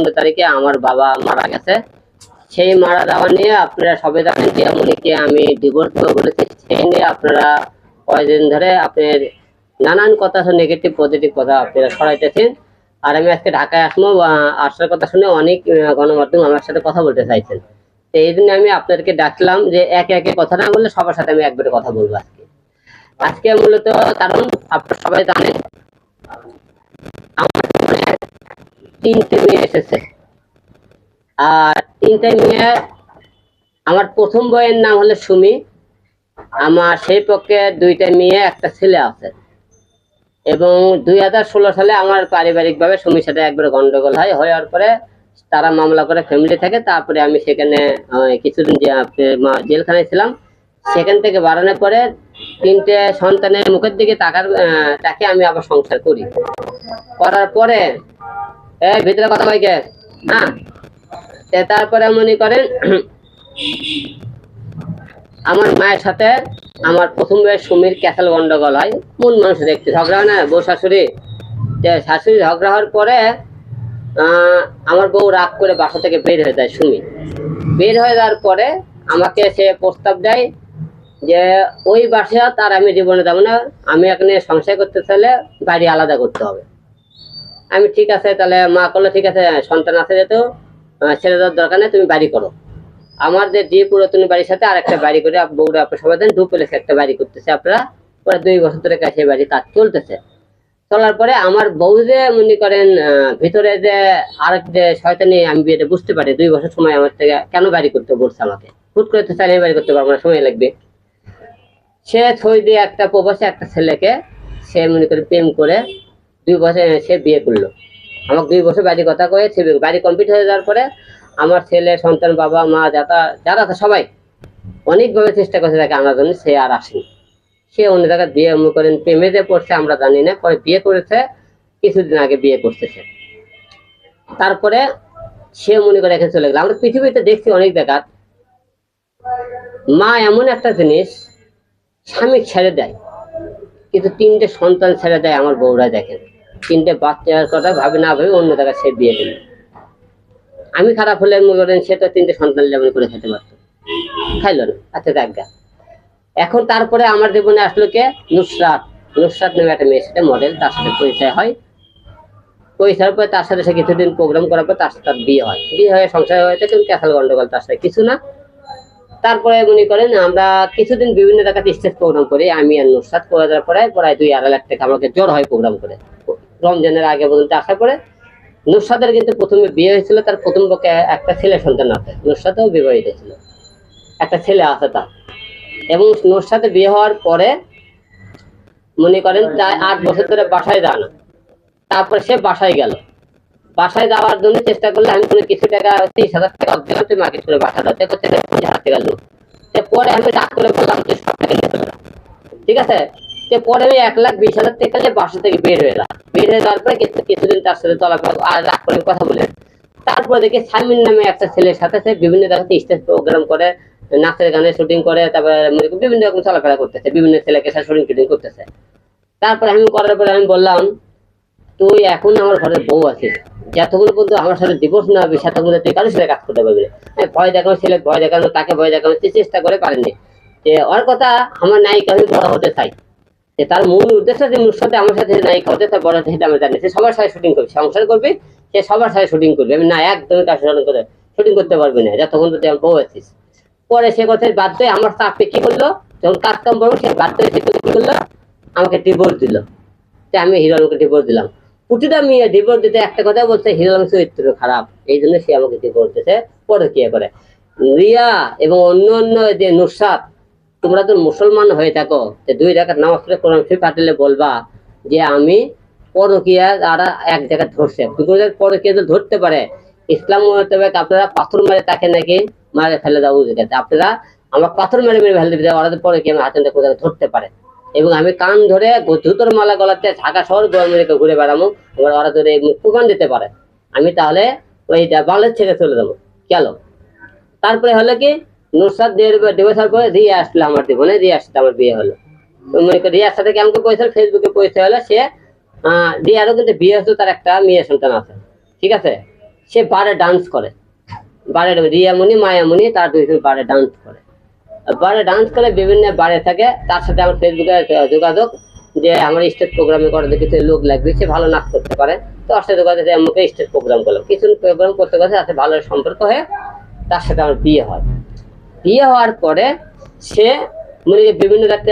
পনেরো তারিখে আমার বাবা মারা গেছে। সেই মারা যাওয়া নিয়ে আপনারা সবাই জানেন যে উনিকে আমি ডিভোর্স বলেছি সেই নিয়ে আপনারা কয়েকদিন ধরে আপনার নানান কথা নেগেটিভ পজিটিভ কথা আপনারা ছড়াইতেছেন। আর আমি আজকে ঢাকায় আসব আসার কথা শুনে অনেক গণমাধ্যম আমার সাথে কথা বলতে চাইছেন। তো এই জন্য আমি আপনাদেরকে ডাকলাম যে একে একে কথা না বললে সবার সাথে আমি একবারে কথা বলব আজকে। আজকে মূলত কারণ আপনারা সবাই জানেন, আমার তিনটে মেয়ে এসেছে। আর তিনটে মেয়ে, আমার প্রথম বইয়ের নাম হলো সুমি। আমার সেই পক্ষে দুইটা মেয়ে, একটা ছেলে আছে। এবং দুই হাজার ষোলো সালে আমার পারিবারিকভাবে সুমির সাথে একবার গন্ডগোল হয়। হওয়ার পরে তারা মামলা করে ফ্যামিলি থাকে। তারপরে আমি সেখানে কিছুদিন জেলখানায় ছিলাম, সেখান থেকে বাড়ানোর পরে তিনটে সন্তানের মুখের দিকে তাকার তাকে আমি আবার সংসার করি। করার পরে এই, ভিতরে কথা কইকে হ্যাঁ তে তারপরে মনে করেন, আমার মায়ের সাথে আমার প্রথম বয়স সুমির ক্যাসাল গন্ডগোল হয়। মন মানুষ দেখতে ঝগড়া হয় না, বউ শাশুড়ি। শাশুড়ি ঝগড়া হওয়ার পরে আমার বউ রাগ করে বাসা থেকে বের হয়ে যায় সুমি বের হয়ে যাওয়ার পরে আমাকে সে প্রস্তাব দেয় যে, ওই বাসা তার আমি জীবনে যাব না। আমি এখানে সংসার করতে চাইলে বাড়ি আলাদা করতে হবে। আমি ঠিক আছে, তাহলে মা করল ঠিক আছে, সন্তান আছে যেহেতু ছেড়ে দেওয়ার দরকার নেই, তুমি বাড়ি করো। আমার যে যে পুরাতন বাড়ির সাথে আর একটা বাড়ি করে বউরা আপনার সবাই দেন দু প্লেসে একটা বাড়ি করতেছে আপনারা। পরে দুই বছর ধরে কাছে বাড়ি কাজ চলতেছে। চলার পরে আমার বউ যে, মনে করেন ভিতরে যে আরেক যে শয়তানি, আমি বিয়েটা বুঝতে পারি, দুই বছর সময় আমার থেকে কেন বাড়ি করতে বলছে আমাকে? হুট করে তো চাইলে বাড়ি করতে পারব না, সময় লাগবে। সে থই দিয়ে একটা প্রবাসে একটা ছেলেকে, সে মনে করে প্রেম করে দুই বছর সে বিয়ে করল। আমাকে দুই বছর বাড়ি কথা কয়ে সে বাড়ি কমপ্লিট হয়ে যাওয়ার পরে আমার ছেলে, সন্তান, বাবা, মা যাতা যারা সবাই অনেকভাবে চেষ্টা করছে তাকে আনার জন্য সে আর আসেনি। সে অন্য জায়গায় বিয়ে করেন, প্রেমে যে পড়ছে আমরা জানি না, পরে বিয়ে করেছে, কিছুদিন আগে বিয়ে করতেছে তারপরে সে মনে করে এখানে চলে গেল। আমরা পৃথিবীতে দেখছি অনেক জায়গা মা এমন একটা জিনিস, স্বামী ছেড়ে দেয়, কিন্তু তিনটে সন্তান ছেড়ে দেয় আমার বউরা দেখেন। তিনটে বাচ্চার কথা, ভাবে না ভাবে অন্য জায়গায় সে বিয়ে দিল। আমি খারাপ হলে মনে করেন সে তো তিনটে সন্তান যেমন করে খেতে পারতো। খাইলো না আচ্ছা দেখা এখন তারপরে আমার জীবনে আসলো কে? নুসরাত। নুসরাত নামে একটা মেয়ের সাথে মডেল তার সাথে পরিচয় হয়। পরিচয়ের পরে তার সাথে সে কিছুদিন প্রোগ্রাম করার পর তার সাথে বিয়ে হয়। বিয়ে হয়ে সংসার হয়েছে, কিন্তু ক্যাসাল গন্ডগোল তার সাথে, কিছু না। তারপরে মনে করেন আমরা কিছুদিন বিভিন্ন জায়গাতে স্টেজ প্রোগ্রাম করি, আমি আর নুসরাত করে দেওয়ার পরে প্রায় দুই আড়াই লাখ টাকা আমাকে জ্বর হয় প্রোগ্রাম করে। রমজানের আগে পর্যন্ত আসার পরে নুসরাতের কিন্তু প্রথমে বিয়ে হয়েছিল, তার প্রথম পক্ষে একটা ছেলে সন্তান আছে। নুসরাতেও বিবাহিত ছিল একটা ছেলে আছে তার। এবং নুসরাতে বিয়ে হওয়ার পরে মনে করেন প্রায় আট বছর ধরে বাসায় যায় না তারপরে সে বাসায় গেল। বাসায় যাওয়ার জন্য চেষ্টা করলে আমি কোনো কিছু টাকা, তিরিশ হাজার টাকা অর্ধেক তুই মার্কেট করে বাসা দাও করতে টাকা লোক পরে আমি রাগ করে বললাম তুই সব টাকা। ঠিক আছে? পরে আমি এক লাখ বিশ হাজার টাকা নিয়ে বাসা থেকে বের হয়ে এলাম। বের হয়ে যাওয়ার পরে কিছু- কিছুদিন তার সাথে চলাফেরা আর রাগ করে কথা বলে। তারপরে দেখি সামিন নামে একটা ছেলের সাথে সে বিভিন্ন জায়গাতে স্টেজ প্রোগ্রাম করে নাচের গানের শুটিং করে তারপরে বিভিন্ন রকম চলাফেরা করতেছে বিভিন্ন ছেলেকে শুটিং টুটিং করতেছে। তারপরে আমি করার পরে আমি বললাম তুই এখন আমার ঘরের বউ আছিস যতক্ষণ পর্যন্ত আমার সাথে ডিভোর্স না হবে তুই সাথে কাজ করতে পারবি হ্যাঁ, ভয় দেখানো ছেলে ভয় দেখানো তাকে ভয় দেখানো চেষ্টা করে পারেনি যে ওর কথা আমার নায়িকা আমি বড় হতে চাই। যে তার মূল উদ্দেশ্য যে সাথে আমার সাথে নায়িকা হতে তার বড় সেটা আমি জানি সে সবার সাথে শুটিং করবে সংসার করবে, সে সবার সাথে শুটিং করবে। আমি না, একদমই তার সাথে করে শুটিং করতে পারবি না। যতক্ষণ তুই আমার বউ আছিস। পরে সে কথায় বাধ্য হয়ে আমার চাপে কি করল? যখন কাজ কাম করব, সে বাধ্য সে কি করল? আমাকে ডিভোর্স দিল। যে আমি হিরো ডিভোর্স দিলাম। প্রতিটা মেয়ে ডিভোর্স দিতে একটা কথা বলছে হিরো চরিত্র খারাপ। এই জন্য সে আমাকে ডিভোর্স দিতে পরে কি করে? রিয়া এবং অন্য অন্য যে নুসরাত তোমরা তো মুসলমান হয়ে থাকো দুই রাখার নামাজ পড়ে কোরআন শরীফ হাঁটলে বলবা যে আমি পরকিয়া তারা এক জায়গায় ধরছে। পরকিয়া তো ধরতে পারে, ইসলাম মোতাবেক আপনারা পাথর মেরে তাকে নাকি মারে ফেলে দেওয়া উচিত। আপনারা আমার পাথর মেরে মেরে ফেলে দিতে ওরা পরে কি আমি হাতে কোথাও ধরতে পারে। এবং আমি কান ধরে জুতোর মালা গলাতে ঢাকা শহর গরমে ঘুরে বেড়াবো এবার ওরা ধরে প্রমাণ দিতে পারে। আমি তাহলে ওই বাংলাদেশ ছেড়ে চলে যাব। গেল তারপরে হলো কি আসলো আমার জীবনে আমার বিয়ে হলো। রিয়ার সাথে কেমন ফেসবুকে হলো, সে রিয়ারও কিন্তু বিয়ে হচ্ছে তার একটা মেয়ে সন্তান আছে। ঠিক আছে? সে বারে ডান্স করে। বারে তার দুইজন বারে ডান্স করে। বারে ডান্স করে, বিভিন্ন বারে থাকে। তার সাথে আমার ফেসবুকে যোগাযোগ যে আমার স্টেজ প্রোগ্রামে করে কিছু লোক লাগবে সে ভালো নাচ করতে পারে। তো ওর সাথে করে আমাকে স্টেজ প্রোগ্রাম করলাম। কিছু প্রোগ্রাম করতে করতে তার সাথে ভালো সম্পর্ক হয়ে তার সাথে আমার বিয়ে হয়। বিয়ে হওয়ার পরে সে মানে বিভিন্ন জায়গাতে